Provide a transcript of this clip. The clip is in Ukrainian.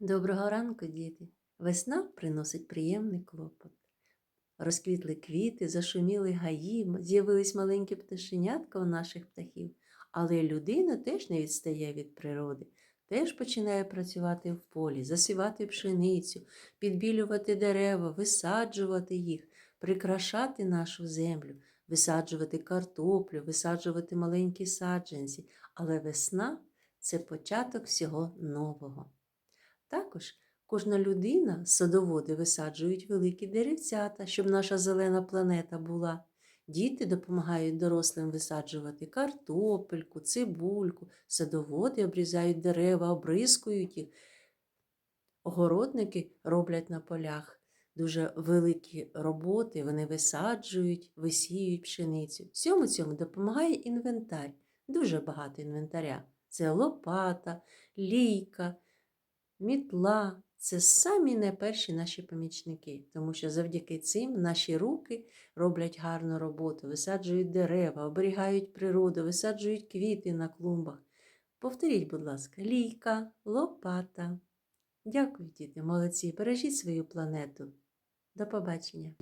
Доброго ранку, діти! Весна приносить приємний клопот. Розквітли квіти, зашуміли гаї, з'явились маленькі пташенятка у наших птахів. Але людина теж не відстає від природи, теж починає працювати в полі, засівати пшеницю, підбілювати дерева, висаджувати їх, прикрашати нашу землю, висаджувати картоплю, висаджувати маленькі саджанці. Але весна це початок всього нового. Також кожна людина, садоводи висаджують великі деревцята, щоб наша зелена планета була. Діти допомагають дорослим висаджувати картопельку, цибульку, садоводи обрізають дерева, обрискують їх. Огородники роблять на полях дуже великі роботи, вони висаджують, висіють пшеницю. Всьому цьому допомагає інвентар. Дуже багато інвентаря. Це лопата, лійка, мітла це самі найперші наші помічники, тому що завдяки цим наші руки роблять гарну роботу, висаджують дерева, оберігають природу, висаджують квіти на клумбах. Повторіть, будь ласка, лійка, лопата. Дякую, діти, молодці. Бережіть свою планету. До побачення.